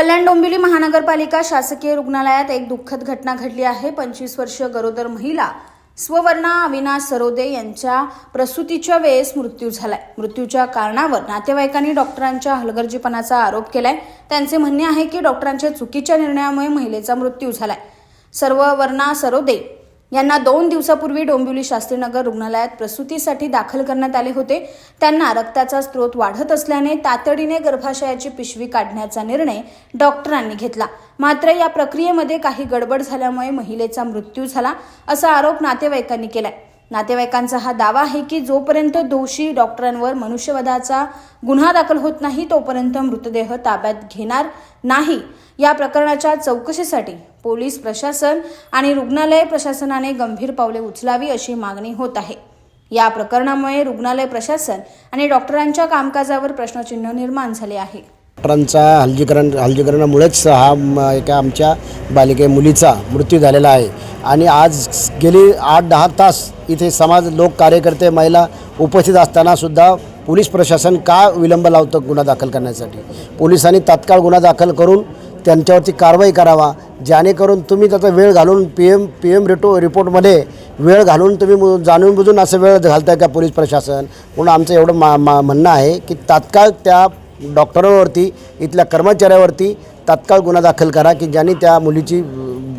कल्याण डोंबिवली महानगरपालिका शासकीय रुग्णालयात एक दुःखद घटना घडली आहे. पंचवीस वर्षीय गरोदर महिला स्ववर्णा अविनाश सरोदे यांच्या प्रसूतीच्या वेळेस मृत्यू झालाय. मृत्यूच्या कारणावर नातेवाईकांनी डॉक्टरांच्या हलगर्जीपणाचा आरोप केलाय. त्यांचे म्हणणे आहे की डॉक्टरांच्या चुकीच्या निर्णयामुळे महिलेचा मृत्यू झालाय. सर्ववर्णा सरोदे यांना दोन दिवसापूर्वी डोंबिवली शास्त्रीनगर रुग्णालयात प्रसूतीसाठी दाखल करण्यात आले होते. त्यांना रक्ताचा स्रोत वाढत असल्याने तातडीने गर्भाशयाची पिशवी काढण्याचा निर्णय डॉक्टरांनी घेतला. मात्र या प्रक्रियेमध्ये काही गडबड झाल्यामुळे महिलेचा मृत्यू झाला असा आरोप नातेवाईकांनी केलाय. नातेवाईकांचा हा दावा आहे की जोपर्यंत दोषी डॉक्टरांवर मनुष्यवधाचा गुन्हा दाखल होत नाही तोपर्यंत मृतदेह ताब्यात घेणार नाही. या प्रकरणाच्या चौकशीसाठी पोलीस प्रशासन आणि रुग्णालय प्रशासनाने गंभीर पावले उचलावी अशी मागणी होत आहे. या प्रकरणामुळे रुग्णालय प्रशासन आणि डॉक्टरांच्या कामकाजावर प्रश्नचिन्ह निर्माण झाले आहे. डॉक्टरांचा हलगीकरण हलगीकरणामुळेच हा एका आमच्या बालिके मुलीचा मृत्यू झालेला आहे. आणि आज गेली आठ दहा तास इथे समाज लोक कार्यकर्ते महिला उपस्थित असतानासुद्धा पोलीस प्रशासन का विलंब लावतं गुन्हा दाखल करण्यासाठी? पोलिसांनी तात्काळ गुन्हा दाखल करून त्यांच्यावरती कारवाई करावा जेणेकरून तुम्ही त्याचा वेळ घालून पी एम पी एम रिटो रिपोर्टमध्ये वेळ घालून तुम्ही जाणून बुजून असं वेळ घालताय का पोलीस प्रशासन? म्हणून आमचं एवढं मा मा म्हणणं आहे की तात्काळ त्या डॉक्टरांवरती इथल्या कर्मचाऱ्यावरती तात्काळ गुन्हा दाखल करा की ज्यांनी त्या मुलीची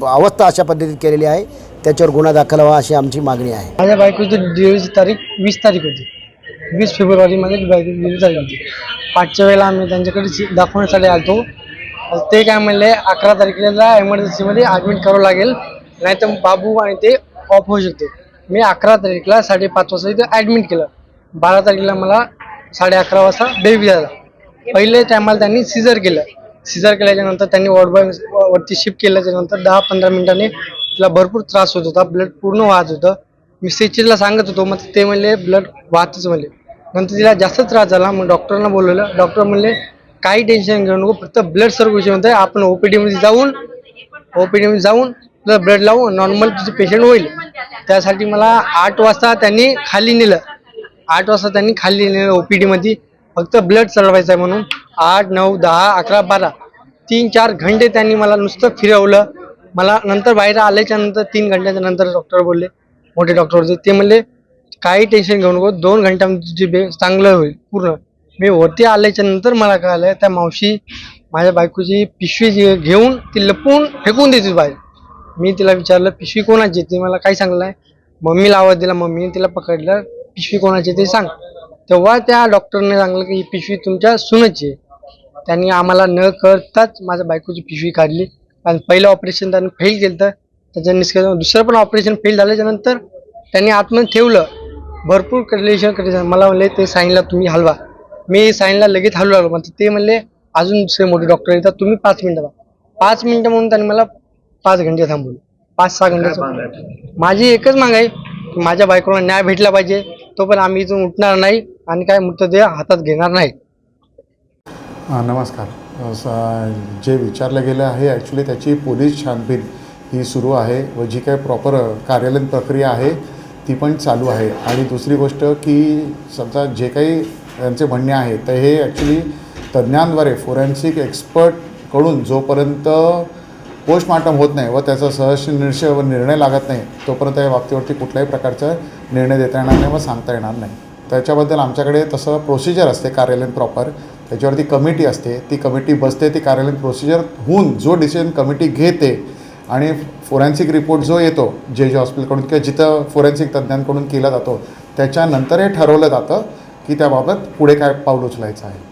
अवस्था अशा पद्धतीत केलेली आहे त्याच्यावर गुन्हा दाखल व्हावा अशी आमची मागणी आहे. माझ्या बायकोची डिलिव्हरीची तारीख वीस तारीख होती. वीस फेब्रुवारीमध्ये बायको डिलिव्हरी झाली होती. पाचच्या वेळेला आम्ही त्यांच्याकडे दाखवण्यासाठी आलतो. ते काय म्हणले अकरा तारखेला एमर्जन्सीमध्ये ॲडमिट करावं लागेल नाही तर बाबू आणि ते ऑफ होऊ शकते. मी अकरा तारखेला साडेपाच वाजता इथे ॲडमिट केलं. बारा तारखेला मला साडे अकरा वाजता बेबी झाला पहिले टायमाला त्यांनी सिजर केलं. सिजर केल्याच्यानंतर त्यांनी वॉर्डबॉय वरती शिफ्ट केल्याच्यानंतर दहा पंधरा मिनिटांनी तिला भरपूर त्रास होत होता ब्लड पूर्ण वाहत होतं. मी सेचीला सांगत होतो मग ते म्हणले ब्लड वाहतच म्हणले. नंतर तिला जास्त त्रास झाला मग डॉक्टरांना बोलवलं. डॉक्टर म्हणले काही टेन्शन घेऊ नको. फक्त ब्लड सर्क्युलेशन होतं आपण ओपीडीमध्ये जाऊन ओपीडीमध्ये जाऊन ब्लड लावून नॉर्मल तुझं पेशंट होईल. त्यासाठी मला आठ वाजता त्यांनी खाली नेलं. आठ वाजता त्यांनी खाली नेलं ओपीडीमध्ये फक्त ब्लड चढवायचं आहे म्हणून. आठ नऊ दहा अकरा बारा. तीन चार घंटे त्यांनी मला नुसतं फिरवलं. मला नंतर बाहेर आल्याच्यानंतर तीन घंट्याच्या नंतर डॉक्टर बोलले मोठे डॉक्टर होते ते म्हणले काही टेन्शन घेऊ नको. दोन घंट्यामध्ये तुझी बे चांगलं होईल पूर्ण. मी वरती आल्याच्यानंतर मला कळालं त्या मावशी माझ्या बायकोची पिशवी जी घेऊन ती लपून फेकून देते बाहेर. मी तिला विचारलं पिशवी कोणाची ती मला काही सांगलं नाही. मम्मीला आवाज दिला मम्मीने तिला पकडलं पिशवी कोणाची ते सांग. तेव्हा त्या डॉक्टरने सांगलं की ही पिशवी तुमच्या सुनची आहे. त्यांनी आम्हाला न करताच माझ्या बायकोची पिशवी काढली. आणि पहिलं ऑपरेशन त्यांनी फेल केलं. तर त्याच्या निष्कर्ष दुसरं पण ऑपरेशन फेल झाल्याच्यानंतर त्यांनी आतमध्ये ठेवलं. भरपूर कंडिशन कंडिशन. मला म्हणले ते साईनला तुम्ही हलवा. मी साईनला लगेच हलू लागलो. मग ते म्हणले अजून दुसरे मोठे डॉक्टर येतात तुम्ही पाच मिनिटं पाच मिनिटं म्हणून त्यांनी मला पाच घंटे थांबवले. पाच सहा घंटे माझी एकच माग आहे की माझ्या बायकोला न्याय भेटला पाहिजे तो पण आम्ही इथून उठणार नाही आणि काय मृतदेह हातात घेणार नाही नमस्कार. जे विचारलं गेलं आहे ॲक्च्युली त्याची पोलीस छानबीन ही सुरू आहे व जी काही प्रॉपर कार्यालयीन प्रक्रिया आहे ती पण चालू आहे. आणि दुसरी गोष्ट की समजा जे काही त्यांचे म्हणणे आहे. तर हे ॲक्च्युली तज्ज्ञांद्वारे फोरेन्सिक एक्सपर्टकडून जोपर्यंत पोस्टमार्टम होत नाही व त्याचा सहर्ष निश्चय व निर्णय लागत नाही तोपर्यंत या बाबतीवरती कुठल्याही प्रकारचा निर्णय देता येणार नाही व सांगता येणार नाही. त्याच्याबद्दल आमच्याकडे तसं प्रोसिजर असते कार्यालयीन प्रॉपर त्याच्यावरती कमिटी असते. ती कमिटी बसते ती कार्यालयीन प्रोसिजर होऊन जो डिसिजन कमिटी घेते आणि फोरेन्सिक रिपोर्ट जो येतो जे जे हॉस्पिटलकडून किंवा जिथं फोरेन्सिक तज्ज्ञांकडून केला जातो त्याच्यानंतर हे ठरवलं जातं की त्याबाबत पुढे काय पाऊल उचलायचं आहे.